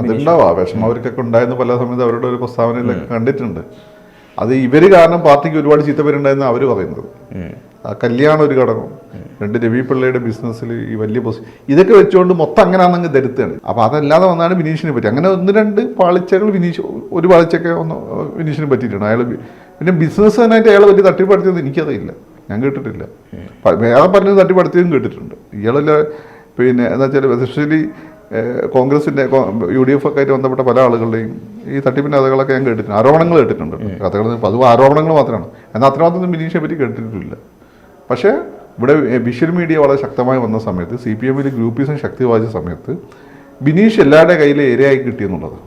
അതുണ്ടാവാം. വിഷമം അവർക്കൊക്കെ ഉണ്ടായെന്ന് പല സമയത്ത് അവരുടെ ഒരു പ്രസ്താവനയിലൊക്കെ കണ്ടിട്ടുണ്ട്. അത് ഇവർ കാരണം പാർട്ടിക്ക് ഒരുപാട് ചീത്തപ്പേരുണ്ടായെന്ന് അവർ പറയുന്നത്. ആ കല്യാണം ഒരു ഘടകം. രണ്ട് രവി പിള്ളയുടെ ബിസിനസ്സിൽ ഈ വലിയ പൊസി ഇതൊക്കെ വെച്ചുകൊണ്ട് മൊത്തം അങ്ങനെയാണെന്ന് ധരുത്താണ് അപ്പോൾ അതല്ലാതെ വന്നാണ് വിനീഷിനെ പറ്റി. അങ്ങനെ ഒന്ന് രണ്ട് പാളിച്ചകൾ വിനീഷ് ഒരു പാളിച്ചൊക്കെ ഒന്ന് വിനീഷിന് പറ്റിയിട്ടുണ്ട്. അയാൾ പിന്നെ ബിസിനസ് തന്നെയായിട്ട് അയാൾ വലിയ തട്ടിപ്പടുത്തിയത് എനിക്കറിയില്ല. ഞാൻ കേട്ടിട്ടില്ല. വേറെ പറഞ്ഞത് തട്ടിപ്പടുത്തിയതും കേട്ടിട്ടുണ്ട്. ഇയാളല്ല പിന്നെ എന്താ വെച്ചാൽ എസ്പെഷ്യലി കോൺഗ്രസിന്റെ യു ഡി എഫ് ഒക്കെ ആയിട്ട് ബന്ധപ്പെട്ട പല ആളുകളുടെയും ഈ തട്ടിപ്പിന്റെ കഥകളൊക്കെ ഞാൻ കേട്ടിട്ടുണ്ട്. ആരോപണങ്ങൾ കേട്ടിട്ടുണ്ട്. കഥകൾ പതിവ് ആരോപണങ്ങൾ മാത്രമാണ്. എന്നാൽ അത്രമാത്രം ബിനീഷിനെ പറ്റി കേട്ടിട്ടില്ല. പക്ഷേ ഇവിടെ വിഷ്വൽ മീഡിയ വളരെ ശക്തമായി വന്ന സമയത്ത് സി പി എമ്മിൽ ഗ്രൂപ്പീസും ശക്തി വായിച്ച സമയത്ത് ബിനീഷ് എല്ലാവരുടെ കയ്യിൽ ഇരയായി കിട്ടിയെന്നുള്ളത്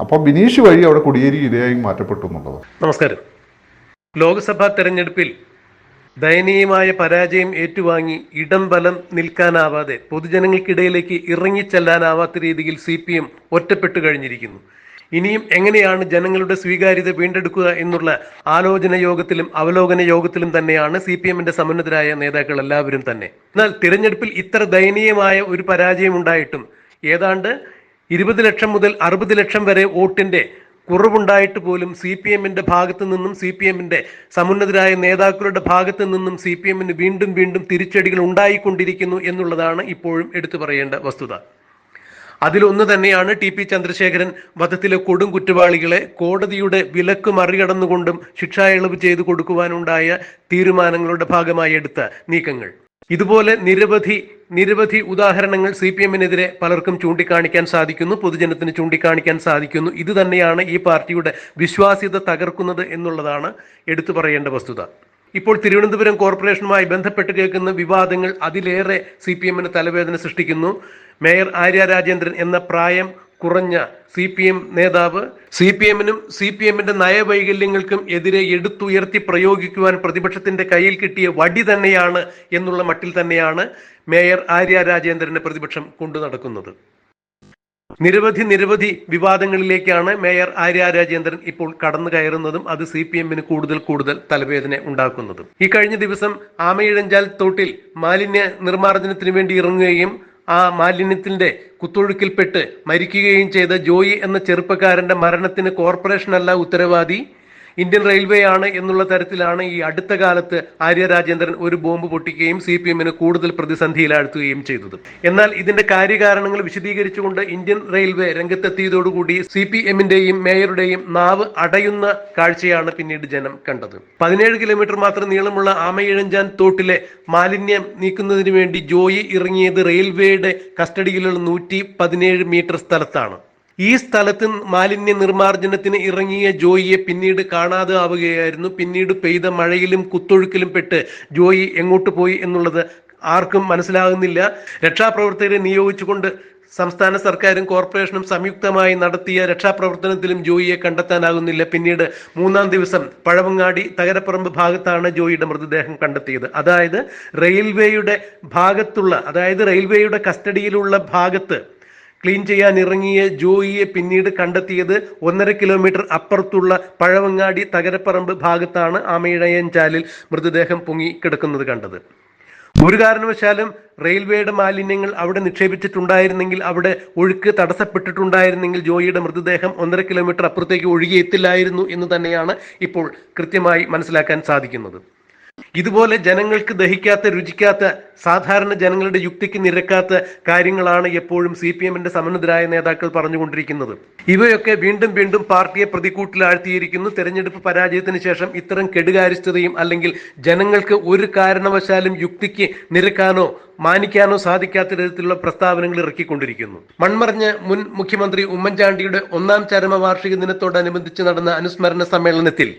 അപ്പോൾ ബിനീഷ് വഴി അവിടെ കുടിയേരി ഇരയായി മാറ്റപ്പെട്ടു എന്നുള്ളത് നമസ്കാരം. ലോക്സഭാ തെരഞ്ഞെടുപ്പിൽ ദയനീയമായ പരാജയം ഏറ്റുവാങ്ങി ഇടം ബലം നിൽക്കാനാവാതെ പൊതുജനങ്ങൾക്കിടയിലേക്ക് ഇറങ്ങിച്ചെല്ലാനാവാത്ത രീതിയിൽ സി പി എം ഒറ്റപ്പെട്ടു കഴിഞ്ഞിരിക്കുന്നു. ഇനിയും എങ്ങനെയാണ് ജനങ്ങളുടെ സ്വീകാര്യത വീണ്ടെടുക്കുക എന്നുള്ള ആലോചന യോഗത്തിലും അവലോകന യോഗത്തിലും തന്നെയാണ് സി പി എമ്മിന്റെ സമന്നതരായ നേതാക്കൾ എല്ലാവരും തന്നെ. എന്നാൽ തിരഞ്ഞെടുപ്പിൽ ഇത്ര ദയനീയമായ ഒരു പരാജയം ഉണ്ടായിട്ടും ഏതാണ്ട് ഇരുപത് ലക്ഷം മുതൽ അറുപത് ലക്ഷം വരെ വോട്ടിന്റെ കുറവുണ്ടായിട്ട് പോലും സി പി എമ്മിന്റെ ഭാഗത്ത് നിന്നും സി പി എമ്മിന്റെ സമുന്നതരായ നേതാക്കളുടെ ഭാഗത്ത് നിന്നും സി പി എമ്മിന് വീണ്ടും വീണ്ടും തിരിച്ചടികൾ ഉണ്ടായിക്കൊണ്ടിരിക്കുന്നു എന്നുള്ളതാണ് ഇപ്പോഴും എടുത്തു പറയേണ്ട വസ്തുത. അതിലൊന്ന് തന്നെയാണ് ടി പി ചന്ദ്രശേഖരൻ വധത്തിലെ കൊടും കുറ്റവാളികളെ കോടതിയുടെ വിലക്ക് മറികടന്നുകൊണ്ടും ശിക്ഷാ ഇളവ് ചെയ്തു കൊടുക്കുവാനുണ്ടായ തീരുമാനങ്ങളുടെ ഭാഗമായി എടുത്ത നീക്കങ്ങൾ. ഇതുപോലെ നിരവധി നിരവധി ഉദാഹരണങ്ങൾ സി പി എമ്മിനെതിരെ പലർക്കും ചൂണ്ടിക്കാണിക്കാൻ സാധിക്കുന്നു പൊതുജനത്തിന് ചൂണ്ടിക്കാണിക്കാൻ സാധിക്കുന്നു. ഇത് തന്നെയാണ് ഈ പാർട്ടിയുടെ വിശ്വാസ്യത തകർക്കുന്നത് എന്നുള്ളതാണ് എടുത്തു പറയേണ്ട വസ്തുത. ഇപ്പോൾ തിരുവനന്തപുരം കോർപ്പറേഷനുമായി ബന്ധപ്പെട്ട് കേൾക്കുന്ന വിവാദങ്ങൾ അതിലേറെ സി പി എമ്മിന് തലവേദന സൃഷ്ടിക്കുന്നു. മേയർ ആര്യ രാജേന്ദ്രൻ എന്ന പ്രായം കുറഞ്ഞ സി പി എം നേതാവ് സി പി എമ്മിനും സി പി എമ്മിന്റെ നയവൈകല്യങ്ങൾക്കും എതിരെ എടുത്തുയർത്തി പ്രയോഗിക്കുവാൻ പ്രതിപക്ഷത്തിന്റെ കയ്യിൽ കിട്ടിയ വടി തന്നെയാണ് എന്നുള്ള മട്ടിൽ തന്നെയാണ് മേയർ ആര്യ രാജേന്ദ്രനെ പ്രതിപക്ഷം കൊണ്ടു നടക്കുന്നത്. നിരവധി നിരവധി വിവാദങ്ങളിലേക്കാണ് മേയർ ആര്യ രാജേന്ദ്രൻ ഇപ്പോൾ കടന്നു കയറുന്നതും അത് സി പി എമ്മിന് കൂടുതൽ കൂടുതൽ തലവേദന ഉണ്ടാക്കുന്നതും. ഈ കഴിഞ്ഞ ദിവസം ആമയിഴഞ്ചാൽ തോട്ടിൽ മാലിന്യ നിർമ്മാർജനത്തിന് വേണ്ടി ഇറങ്ങുകയും ആ മാലിന്യത്തിന്റെ കുത്തൊഴുക്കിൽപ്പെട്ട് മരിക്കുകയും ചെയ്ത ജോയി എന്ന ചെറുപ്പക്കാരന്റെ മരണത്തിന് കോർപ്പറേഷനല്ല ഉത്തരവാദി. ഇന്ത്യൻ റെയിൽവേ ആണ് എന്നുള്ള തരത്തിലാണ് ഈ അടുത്ത കാലത്ത് ആര്യ രാജേന്ദ്രൻ ഒരു ബോംബ് പൊട്ടിക്കുകയും സി പി എമ്മിന് കൂടുതൽ പ്രതിസന്ധിയിലാഴ്ത്തുകയും ചെയ്തത്. എന്നാൽ ഇതിന്റെ കാര്യകാരണങ്ങൾ വിശദീകരിച്ചുകൊണ്ട് ഇന്ത്യൻ റെയിൽവേ രംഗത്തെത്തിയതോടുകൂടി സി പി എമ്മിന്റെയും മേയറുടെയും നാവ് അടയുന്ന കാഴ്ചയാണ് പിന്നീട് ജനം കണ്ടത്. പതിനേഴ് കിലോമീറ്റർ മാത്രം നീളമുള്ള ആമയിഴഞ്ചാൻ തോട്ടിലെ മാലിന്യം നീക്കുന്നതിന് വേണ്ടി ജോയി ഇറങ്ങിയത് റെയിൽവേയുടെ കസ്റ്റഡിയിലുള്ള നൂറ്റി പതിനേഴ് മീറ്റർ സ്ഥലത്താണ്. ഈ സ്ഥലത്ത് മാലിന്യ നിർമ്മാർജനത്തിന് ഇറങ്ങിയ ജോയിയെ പിന്നീട് കാണാതെ ആവുകയായിരുന്നു പിന്നീട് പെയ്ത മഴയിലും കുത്തൊഴുക്കിലും പെട്ട് ജോയി എങ്ങോട്ട് പോയി എന്നുള്ളത് ആർക്കും മനസ്സിലാകുന്നില്ല. രക്ഷാപ്രവർത്തകരെ നിയോഗിച്ചുകൊണ്ട് സംസ്ഥാന സർക്കാരും കോർപ്പറേഷനും സംയുക്തമായി നടത്തിയ രക്ഷാപ്രവർത്തനത്തിലും ജോയിയെ കണ്ടെത്താനാകുന്നില്ല. പിന്നീട് മൂന്നാം ദിവസം പഴവങ്ങാടി തകരപ്പറമ്പ് ഭാഗത്താണ് ജോയിയുടെ മൃതദേഹം കണ്ടെത്തിയത്. അതായത് റെയിൽവേയുടെ ഭാഗത്തുള്ള അതായത് റെയിൽവേയുടെ കസ്റ്റഡിയിലുള്ള ഭാഗത്ത് ക്ലീൻ ചെയ്യാൻ ഇറങ്ങിയ ജോയിയെ പിന്നീട് കണ്ടെത്തിയത് ഒന്നര കിലോമീറ്റർ അപ്പുറത്തുള്ള പഴവങ്ങാടി തകരപ്പറമ്പ് ഭാഗത്താണ് ആമയിഴയൻചാലിൽ മൃതദേഹം പൊങ്ങി കിടക്കുന്നത് കണ്ടത്. ഒരു കാരണവശാലും റെയിൽവേയുടെ മാലിന്യങ്ങൾ അവിടെ നിക്ഷേപിച്ചിട്ടുണ്ടായിരുന്നെങ്കിൽ അവിടെ ഒഴുക്ക് തടസ്സപ്പെട്ടിട്ടുണ്ടായിരുന്നെങ്കിൽ ജോയിയുടെ മൃതദേഹം ഒന്നര കിലോമീറ്റർ അപ്പുറത്തേക്ക് ഒഴുകിയെത്തില്ലായിരുന്നു എന്ന് തന്നെയാണ് ഇപ്പോൾ കൃത്യമായി മനസ്സിലാക്കാൻ സാധിക്കുന്നത്. ഇതുപോലെ ജനങ്ങൾക്ക് ദഹിക്കാത്ത രുചിക്കാത്ത സാധാരണ ജനങ്ങളുടെ യുക്തിക്ക് നിരക്കാത്ത കാര്യങ്ങളാണ് എപ്പോഴും സി പി എമ്മിന്റെ സമന്നതരായ നേതാക്കൾ പറഞ്ഞുകൊണ്ടിരിക്കുന്നത്. ഇവയൊക്കെ വീണ്ടും വീണ്ടും പാർട്ടിയെ പ്രതിക്കൂട്ടിലാഴ്ത്തിയിരിക്കുന്നു തെരഞ്ഞെടുപ്പ് പരാജയത്തിന് ശേഷം ഇത്തരം കെടുകാര്യസ്ഥതയും അല്ലെങ്കിൽ ജനങ്ങൾക്ക് ഒരു കാരണവശാലും യുക്തിക്ക് നിരക്കാനോ മാനിക്കാനോ സാധിക്കാത്ത തരത്തിലുള്ള പ്രസ്താവനകൾ ഇറക്കിക്കൊണ്ടിരിക്കുന്നു. മൺമറഞ്ഞ മുൻ മുഖ്യമന്ത്രി ഉമ്മൻചാണ്ടിയുടെ ഒന്നാം ചരമ വാർഷിക ദിനത്തോടനുബന്ധിച്ച് നടന്ന അനുസ്മരണ സമ്മേളനത്തിൽ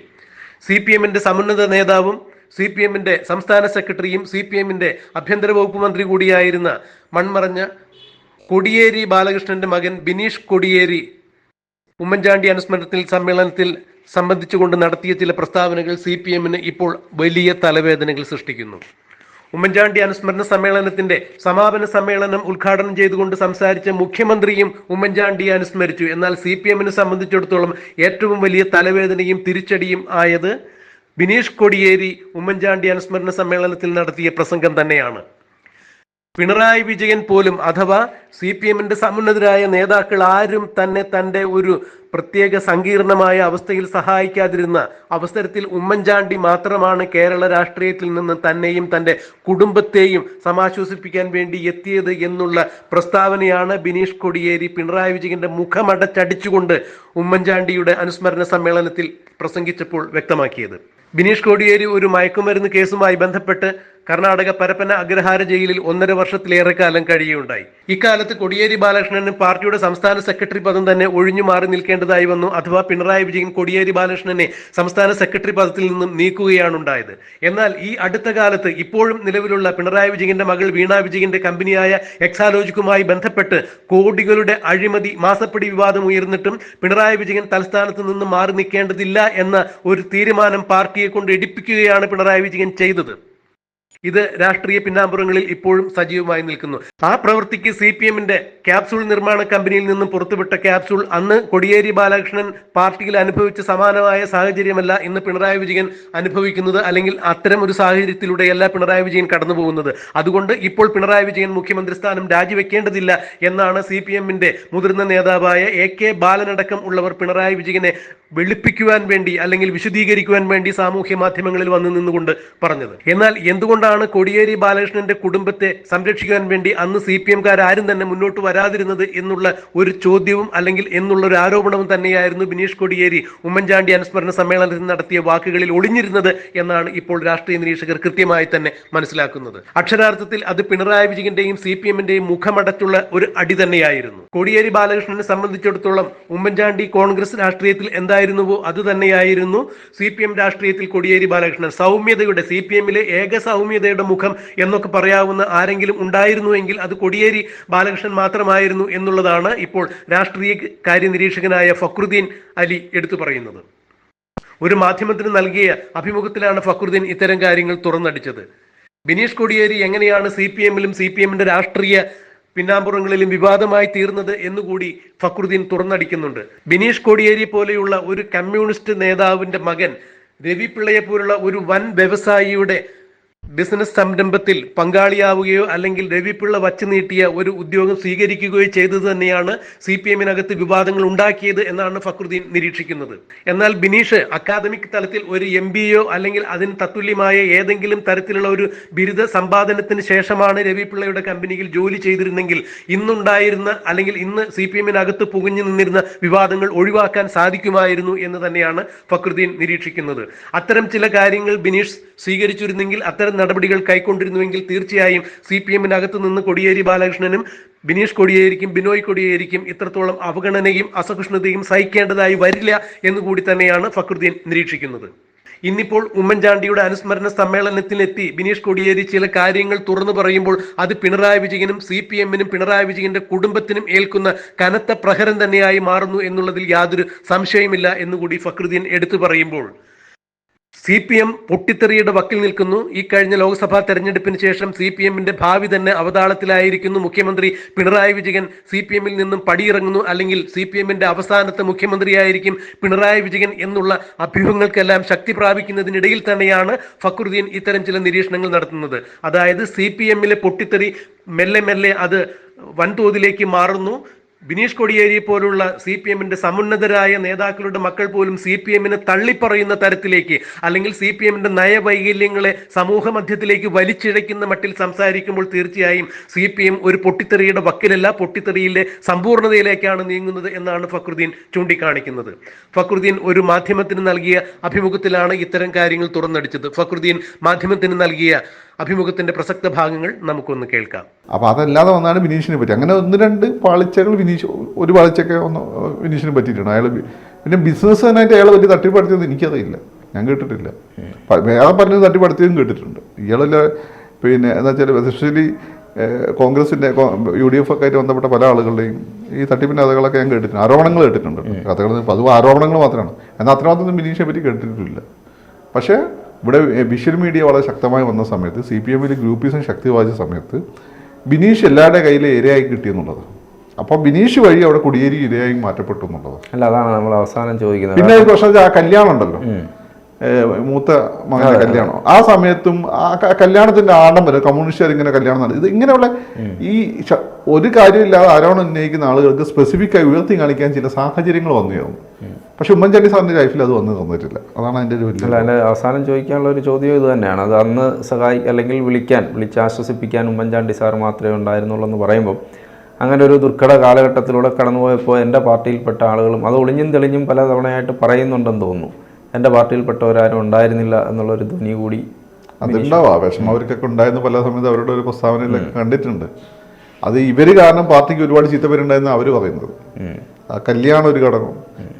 സി പി എമ്മിന്റെ സമുന്നത നേതാവും സി പി എമ്മിന്റെ സംസ്ഥാന സെക്രട്ടറിയും സി പി എമ്മിന്റെ ആഭ്യന്തര വകുപ്പ് മന്ത്രി കൂടിയായിരുന്ന മൺമറഞ്ഞ കൊടിയേരി ബാലകൃഷ്ണന്റെ മകൻ ബിനീഷ് കൊടിയേരി ഉമ്മൻചാണ്ടി അനുസ്മരണത്തിൽ സമ്മേളനത്തിൽ സംബന്ധിച്ചുകൊണ്ട് നടത്തിയ ചില പ്രസ്താവനകൾ സി പി എമ്മിന് ഇപ്പോൾ വലിയ തലവേദനകൾ സൃഷ്ടിക്കുന്നു. ഉമ്മൻചാണ്ടി അനുസ്മരണ സമ്മേളനത്തിന്റെ സമാപന സമ്മേളനം ഉദ്ഘാടനം ചെയ്തുകൊണ്ട് സംസാരിച്ച മുഖ്യമന്ത്രിയും ഉമ്മൻചാണ്ടിയെ അനുസ്മരിച്ചു. എന്നാൽ സി പി എമ്മിനെ സംബന്ധിച്ചിടത്തോളം ഏറ്റവും വലിയ തലവേദനയും തിരിച്ചടിയും ആയത് ബിനീഷ് കൊടിയേരി ഉമ്മൻചാണ്ടി അനുസ്മരണ സമ്മേളനത്തിൽ നടത്തിയ പ്രസംഗം തന്നെയാണ്. പിണറായി വിജയൻ പോലും അഥവാ സി പി എമ്മിന്റെ സമുന്നതരായ നേതാക്കൾ ആരും തന്നെ തന്റെ ഒരു പ്രത്യേക സങ്കീർണമായ അവസ്ഥയിൽ സഹായിക്കാതിരുന്ന അവസരത്തിൽ ഉമ്മൻചാണ്ടി മാത്രമാണ് കേരള രാഷ്ട്രീയത്തിൽ നിന്ന് തന്നെയും തന്റെ കുടുംബത്തെയും സമാശ്വസിപ്പിക്കാൻ വേണ്ടി എത്തിയത് എന്നുള്ള പ്രസ്താവനയാണ് ബിനീഷ് കൊടിയേരി പിണറായി വിജയന്റെ മുഖമടച്ചടിച്ചുകൊണ്ട് ഉമ്മൻചാണ്ടിയുടെ അനുസ്മരണ സമ്മേളനത്തിൽ പ്രസംഗിച്ചപ്പോൾ വ്യക്തമാക്കിയത്. ബിനീഷ് കോടിയേരി ഒരു മയക്കുമരുന്ന് കേസുമായി ബന്ധപ്പെട്ട് കർണാടക പരപ്പന അഗ്രഹാര ജയിലിൽ ഒന്നര വർഷത്തിലേറെ കാലം കഴിയുകയുണ്ടായി. ഇക്കാലത്ത് കൊടിയേരി ബാലകൃഷ്ണന് പാർട്ടിയുടെ സംസ്ഥാന സെക്രട്ടറി പദം തന്നെ ഒഴിഞ്ഞു മാറി നിൽക്കേണ്ടതായി വന്നു. അഥവാ പിണറായി വിജയൻ കൊടിയേരി ബാലകൃഷ്ണനെ സംസ്ഥാന സെക്രട്ടറി പദത്തിൽ നിന്നും നീക്കുകയാണ് ഉണ്ടായത്. എന്നാൽ ഈ അടുത്ത കാലത്ത് ഇപ്പോഴും നിലവിലുള്ള പിണറായി വിജയന്റെ മകൾ വീണ വിജയന്റെ കമ്പനിയായ എക്സാലോജിക്കുമായി ബന്ധപ്പെട്ട് കോടികളുടെ അഴിമതി മാസപ്പടി വിവാദം ഉയർന്നിട്ടും പിണറായി വിജയൻ തലസ്ഥാനത്ത് നിന്ന് മാറി നിൽക്കേണ്ടതില്ല എന്ന ഒരു തീരുമാനം പാർട്ടിയെ കൊണ്ട് എടുപ്പിക്കുകയാണ് പിണറായി വിജയൻ ചെയ്തത്. ഇത് രാഷ്ട്രീയ പിന്നാമ്പുറങ്ങളിൽ ഇപ്പോഴും സജീവമായി നിൽക്കുന്നു. ആ പ്രവൃത്തിക്ക് സി പി എമ്മിന്റെ ക്യാപ്സൂൾ നിർമ്മാണ കമ്പനിയിൽ നിന്നും പുറത്തുവിട്ട ക്യാപ്സൂൾ അന്ന് കൊടിയേരി ബാലകൃഷ്ണൻ പാർട്ടിയിൽ അനുഭവിച്ച സമാനമായ സാഹചര്യമല്ല ഇന്ന് പിണറായി വിജയൻ അനുഭവിക്കുന്നത് അല്ലെങ്കിൽ അത്തരം ഒരു സാഹചര്യത്തിലൂടെയല്ല പിണറായി വിജയൻ കടന്നു പോകുന്നത് അതുകൊണ്ട് ഇപ്പോൾ പിണറായി വിജയൻ മുഖ്യമന്ത്രി സ്ഥാനം രാജിവെക്കേണ്ടതില്ല എന്നാണ് സി പി എമ്മിന്റെ മുതിർന്ന നേതാവായ എ കെ ബാലനടക്കം ഉള്ളവർ പിണറായി വിജയനെ വെളുപ്പിക്കുവാൻ വേണ്ടി അല്ലെങ്കിൽ വിശദീകരിക്കുവാൻ വേണ്ടി സാമൂഹ്യ മാധ്യമങ്ങളിൽ വന്നു നിന്നുകൊണ്ട് പറഞ്ഞത്. എന്നാൽ എന്തുകൊണ്ടാണ് കോടിയേരി ബാലകൃഷ്ണന്റെ കുടുംബത്തെ സംരക്ഷിക്കാൻ വേണ്ടി അന്ന് സി പി എംകാർ ആരും തന്നെ മുന്നോട്ട് വരാതിരുന്നത് എന്നുള്ള ഒരു ചോദ്യവും അല്ലെങ്കിൽ എന്നുള്ള ഒരു ആരോപണവും തന്നെയായിരുന്നു ബിനീഷ് കോടിയേരി ഉമ്മൻചാണ്ടി അനുസ്മരണ സമ്മേളനത്തിൽ നടത്തിയ വാക്കുകളിൽ ഒളിഞ്ഞിരുന്നത് എന്നാണ് ഇപ്പോൾ രാഷ്ട്രീയ നിരീക്ഷകർ കൃത്യമായി തന്നെ മനസ്സിലാക്കുന്നത്. അക്ഷരാർത്ഥത്തിൽ അത് പിണറായി വിജയന്റെയും സി പി എമ്മിന്റെയും മുഖമടച്ചുള്ള ഒരു അടി തന്നെയായിരുന്നു. കോടിയേരി ബാലകൃഷ്ണനെ സംബന്ധിച്ചിടത്തോളം ഉമ്മൻചാണ്ടി കോൺഗ്രസ് രാഷ്ട്രീയത്തിൽ എന്തായിരുന്നുവോ അത് തന്നെയായിരുന്നു. സി പി എം രാഷ്ട്രീയത്തിൽ കോടിയേരി ബാലകൃഷ്ണൻ സൗമ്യതയുടെ സി പി എമ്മിലെ ഏക സൗമ്യതയുടെ മുഖം എന്നൊക്കെ പറയാവുന്ന ആരെങ്കിലും ഉണ്ടായിരുന്നുവെങ്കിൽ അത് കൊടിയേരി ബാലകൃഷ്ണൻ മാത്രമായിരുന്നു എന്നുള്ളതാണ് ഇപ്പോൾ രാഷ്ട്രീയ കാര്യ നിരീക്ഷകനായ ഫക്രുദ്ദീൻ അലി എടുത്തു പറയുന്നത്. ഒരു മാധ്യമത്തിന് നൽകിയ അഭിമുഖത്തിലാണ് ഫക്രുദ്ദീൻ ഇത്തരം കാര്യങ്ങൾ തുറന്നടിച്ചത്. ബിനീഷ് കൊടിയേരി എങ്ങനെയാണ് സി പി എമ്മിലും സി പി എമ്മിന്റെ രാഷ്ട്രീയ പിന്നാമ്പുറങ്ങളിലും വിവാദമായി തീർന്നത് എന്നുകൂടി ഫക്രുദ്ദീൻ തുറന്നടിക്കുന്നുണ്ട്. ബിനീഷ് കോടിയേരി പോലെയുള്ള ഒരു കമ്മ്യൂണിസ്റ്റ് നേതാവിന്റെ മകൻ രവി പിള്ളയെ പോലുള്ള ഒരു വൻ വ്യവസായിയുടെ ബിസിനസ് സംരംഭത്തിൽ പങ്കാളിയാവുകയോ അല്ലെങ്കിൽ രവിപിള്ള വച്ചു നീട്ടിയ ഒരു ഉദ്യോഗം സ്വീകരിക്കുകയോ ചെയ്തത് തന്നെയാണ് സി പി എമ്മിനകത്ത് വിവാദങ്ങൾ ഉണ്ടാക്കിയത് എന്നാണ് ഫക്രുദ്ദീൻ നിരീക്ഷിക്കുന്നത്. എന്നാൽ ബിനീഷ് അക്കാദമിക് തലത്തിൽ ഒരു എം അല്ലെങ്കിൽ അതിന് തത്തുല്യമായ ഏതെങ്കിലും തരത്തിലുള്ള ഒരു ബിരുദ സമ്പാദനത്തിന് ശേഷമാണ് രവിപിള്ളയുടെ കമ്പനിയിൽ ജോലി ചെയ്തിരുന്നെങ്കിൽ ഇന്നുണ്ടായിരുന്ന അല്ലെങ്കിൽ ഇന്ന് സി പി എമ്മിനകത്ത് പുകഞ്ഞു നിന്നിരുന്ന വിവാദങ്ങൾ ഒഴിവാക്കാൻ സാധിക്കുമായിരുന്നു എന്ന് തന്നെയാണ് ഫക്രുദ്ദീൻ നിരീക്ഷിക്കുന്നത്. അത്തരം ചില കാര്യങ്ങൾ ബിനീഷ് സ്വീകരിച്ചിരുന്നെങ്കിൽ അത്തരം നടപടികൾ കൈക്കൊണ്ടിരുന്നുവെങ്കിൽ തീർച്ചയായും സി പി എമ്മിനകത്ത് നിന്ന് കൊടിയേരി ബാലകൃഷ്ണനും ബിനീഷ് കൊടിയേരിക്കും ബിനോയ് കൊടിയേരിക്കും ഇത്രത്തോളം അവഗണനയും അസഹിഷ്ണുതയും സഹിക്കേണ്ടതായി വരില്ല എന്നുകൂടി തന്നെയാണ് ഫക്രുദ്ദീൻ നിരീക്ഷിക്കുന്നത്. ഇന്നിപ്പോൾ ഉമ്മൻചാണ്ടിയുടെ അനുസ്മരണ സമ്മേളനത്തിലെത്തി ബിനീഷ് കൊടിയേരി ചില കാര്യങ്ങൾ തുറന്നു പറയുമ്പോൾ അത് പിണറായി വിജയനും സി പി എമ്മിനും പിണറായി വിജയന്റെ കുടുംബത്തിനും ഏൽക്കുന്ന കനത്ത പ്രഹരം തന്നെയായി മാറുന്നു എന്നുള്ളതിൽ യാതൊരു സംശയമില്ല എന്നുകൂടി ഫക്രുദ്ദീൻ എടുത്തു പറയുമ്പോൾ. സി പി എം പൊട്ടിത്തെറിയുടെ വക്കിൽ നിൽക്കുന്നു. ഈ കഴിഞ്ഞ ലോക്സഭാ തെരഞ്ഞെടുപ്പിന് ശേഷം സി പി എമ്മിന്റെ ഭാവി തന്നെ അവതാളത്തിലായിരിക്കുന്നു മുഖ്യമന്ത്രി പിണറായി വിജയൻ. സി പി എമ്മിൽ നിന്നും പടിയിറങ്ങുന്നു അല്ലെങ്കിൽ സി പി എമ്മിന്റെ അവസാനത്തെ മുഖ്യമന്ത്രിയായിരിക്കും പിണറായി വിജയൻ എന്നുള്ള അഭ്യൂഹങ്ങൾക്കെല്ലാം ശക്തി പ്രാപിക്കുന്നതിനിടയിൽ തന്നെയാണ് ഫക്രുദ്ദീൻ ഇത്തരം ചില നിരീക്ഷണങ്ങൾ നടത്തുന്നത്. അതായത് സി പി എമ്മിലെ പൊട്ടിത്തെറി മെല്ലെ മെല്ലെ അത് വൻതോതിലേക്ക് മാറുന്നു. ബിനീഷ് കൊടിയേരി പോലുള്ള സി പി എമ്മിന്റെ സമുന്നതരായ നേതാക്കളുടെ മക്കൾ പോലും സി പി എമ്മിനെ തള്ളിപ്പറയുന്ന തരത്തിലേക്ക് അല്ലെങ്കിൽ സി പി എമ്മിന്റെ നയവൈകല്യങ്ങളെ സമൂഹ മധ്യത്തിലേക്ക് വലിച്ചിഴയ്ക്കുന്ന മട്ടിൽ സംസാരിക്കുമ്പോൾ തീർച്ചയായും സി പി എം ഒരു പൊട്ടിത്തെറിയുടെ വക്കിലല്ല പൊട്ടിത്തെറിയിലെ സമ്പൂർണതയിലേക്കാണ് നീങ്ങുന്നത് എന്നാണ് ഫക്രുദ്ദീൻ ചൂണ്ടിക്കാണിക്കുന്നത്. ഫക്രുദ്ദീൻ ഒരു മാധ്യമത്തിന് നൽകിയ അഭിമുഖത്തിലാണ് ഇത്തരം കാര്യങ്ങൾ തുറന്നടിച്ചത്. ഫക്രുദ്ദീൻ മാധ്യമത്തിന് നൽകിയ അഭിമുഖത്തിന്റെ പ്രസക്ത ഭാഗങ്ങൾ നമുക്കൊന്ന് കേൾക്കാം. അപ്പോൾ അതല്ലാതെ വന്നാണ് വിനീഷിനെ പറ്റി. അങ്ങനെ ഒന്ന് രണ്ട് പാളിച്ചകൾ വിനീഷ് ഒരു പാളിച്ചൊക്കെ ഒന്ന് വിനീഷിനെ പറ്റിയിട്ടുണ്ട്. അയാൾ പിന്നെ ബിസിനസ് തന്നെയായിട്ട് അയാൾ വലിയ തട്ടിപ്പടുത്തിയത് എനിക്കതില്ല ഞാൻ കേട്ടിട്ടില്ല. വേറെ പറഞ്ഞത് തട്ടിപ്പടുത്തിയതും കേട്ടിട്ടുണ്ട്. ഇയാളല്ല പിന്നെ എന്താ വെച്ചാൽ എസ്പെഷ്യലി കോൺഗ്രസിന്റെ യു ഡി എഫ് ഒക്കെ ആയിട്ട് ബന്ധപ്പെട്ട പല ആളുകളുടെയും ഈ തട്ടിപ്പിന്റെ കഥകളൊക്കെ ഞാൻ കേട്ടിട്ടുണ്ട്. ആരോപണങ്ങൾ കേട്ടിട്ടുണ്ട്. കഥകൾ അതും ആരോപണങ്ങൾ മാത്രമാണ്. എന്നാൽ അത്രമാത്രം ബിനീഷിനെ പറ്റി കേട്ടിട്ടില്ല. പക്ഷേ ഇവിടെ വിഷ്വൽ മീഡിയ വളരെ ശക്തമായി വന്ന സമയത്ത് സി പി എമ്മിൽ ഗ്രൂപ്പിസം ശക്തി വായിച്ച സമയത്ത് ബിനീഷ് എല്ലാവരുടെ കയ്യിൽ ഇരയായി കിട്ടിയെന്നുള്ളത് അപ്പോൾ ബിനീഷ് വഴി അവിടെ കുടിയേരി ഇരയായി മാറ്റപ്പെട്ടു എന്നുള്ളത് അല്ല അതാണ് നമ്മൾ അവസാനം ചോദിക്കുന്നത്. പിന്നെ ഒരു പ്രശ്നം ആ കല്യാണം ഉണ്ടല്ലോ. മൂത്ത മകളുടെ കല്യാണം. ആ സമയത്തും ആ കല്യാണത്തിന്റെ ആഡംബരം കമ്മ്യൂണിസ്റ്റുകാർ ഇങ്ങനെ കല്യാണം നടത്തി. ഇത് ഇങ്ങനെയുള്ള ഈ ഒരു കാര്യമില്ലാതെ ആരോണം ഉന്നയിക്കുന്ന ആളുകൾക്ക് സ്പെസിഫിക്കായി ഉയർത്തി കാണിക്കാൻ ചില സാഹചര്യങ്ങൾ വന്നു പക്ഷെ ഉമ്മൻചാണ്ടി സാറിന്റെ ലൈഫിൽ അത് വന്ന് തന്നിട്ടില്ല. അതാണ് അതിന്റെ ഒരു വലിയ അല്ല അതിന്റെ അവസാനം ചോദിക്കാനുള്ള ഒരു ചോദ്യം ഇത് തന്നെയാണ്. അത് അന്ന് സഹായി അല്ലെങ്കിൽ വിളിക്കാൻ വിളിച്ചാശ്വസിപ്പിക്കാൻ ഉമ്മൻചാണ്ടി സാർ മാത്രമേ ഉണ്ടായിരുന്നുള്ളൂ എന്ന് പറയുമ്പോൾ അങ്ങനെ ഒരു ദുർഘട കാലഘട്ടത്തിലൂടെ കടന്നുപോയപ്പോൾ എന്റെ പാർട്ടിയിൽപ്പെട്ട ആളുകളും അത് ഒളിഞ്ഞും തെളിഞ്ഞും പല തവണയായിട്ട് പറയുന്നുണ്ടെന്ന് തോന്നുന്നു. എന്റെ പാർട്ടിയിൽപ്പെട്ടവരാരും ഉണ്ടായിരുന്നില്ല എന്നുള്ളൊരു ധ്വനി കൂടി അതുണ്ടാവാം. വിഷമം അവർക്കൊക്കെ ഉണ്ടായിരുന്നു. പല സമയത്ത് അവരുടെ ഒരു പ്രസ്താവനയിലൊക്കെ കണ്ടിട്ടുണ്ട്. അത് ഇവർ കാരണം പാർട്ടിക്ക് ഒരുപാട് ചീത്തപ്പേരുണ്ടായിരുന്നു അവർ പറയുന്നത്. ആ കല്യാണം ഒരു ഘടകം.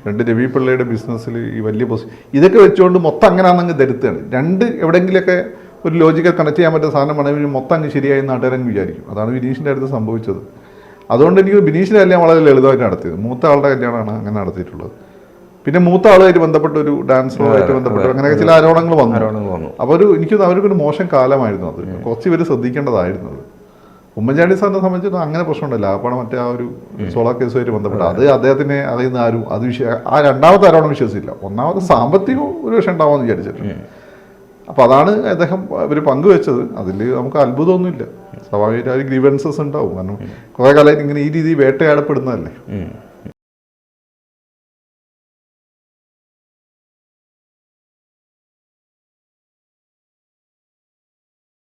രണ്ട് രവി പിള്ളയുടെ ബിസിനസ്സിൽ ഈ വലിയ പൊസി ഇതൊക്കെ വെച്ചുകൊണ്ട് മൊത്തം അങ്ങനെയാണെന്നങ്ങ് ധരുത്തുകയാണ് രണ്ട് എവിടെയെങ്കിലൊക്കെ ഒരു ലോജിക്കൽ കണക്ട് ചെയ്യാൻ പറ്റുന്ന സാധനം വേണമെങ്കിൽ മൊത്തം അങ്ങ് ശരിയായി നാട്ടുകാരൻ വിചാരിക്കും. അതാണ് വിനീഷിന്റെ അടുത്ത് സംഭവിച്ചത്. അതുകൊണ്ട് എനിക്ക് ബിനീഷിന്റെ കല്യാണം വളരെ ലളിതമായിട്ട് നടത്തിയത്. മൂത്ത ആളുടെ കല്യാണമാണ് അങ്ങനെ നടത്തിയിട്ടുള്ളത്. പിന്നെ മൂത്ത ആളുമായിട്ട് ബന്ധപ്പെട്ട ഒരു ഡാൻസറുമായിട്ട് ബന്ധപ്പെട്ട അങ്ങനെയൊക്കെ ചില ആരോപണങ്ങൾ വന്നു. അപ്പോൾ ഒരു എനിക്ക് അവർക്കൊരു മോശം കാലമായിരുന്നു അത്. കുറച്ച് പേര് ശ്രദ്ധിക്കേണ്ടതായിരുന്നു അത്. ഉമ്മൻചാണ്ടി സാറിനെ സംബന്ധിച്ചിടത്തോളം അങ്ങനെ പ്രശ്നമുണ്ടല്ല. ആപ്പാണ് മറ്റേ ആ ഒരു സോളാർ കേസുമായിട്ട് ബന്ധപ്പെട്ട. അത്. അദ്ദേഹത്തിനെ അറിയുന്ന ആരും അത് വിഷയ ആ രണ്ടാമത്തെ ആരോടും വിശ്വസിച്ചില്ല. ഒന്നാമത് സാമ്പത്തികം ഒരു വിഷയം ഉണ്ടാവുമെന്ന് വിചാരിച്ചിട്ടുണ്ട് അപ്പോൾ അതാണ് അദ്ദേഹം ഇവർ പങ്കുവെച്ചത്. അതിൽ നമുക്ക് അത്ഭുതമൊന്നുമില്ല. സ്വാഭാവികമായിട്ട് ഗ്രീവൻസസ് ഉണ്ടാവും. കാരണം കുറേ കാലമായിട്ട് ഇങ്ങനെ ഈ രീതിയിൽ വേട്ടയാടപ്പെടുന്നതല്ലേ.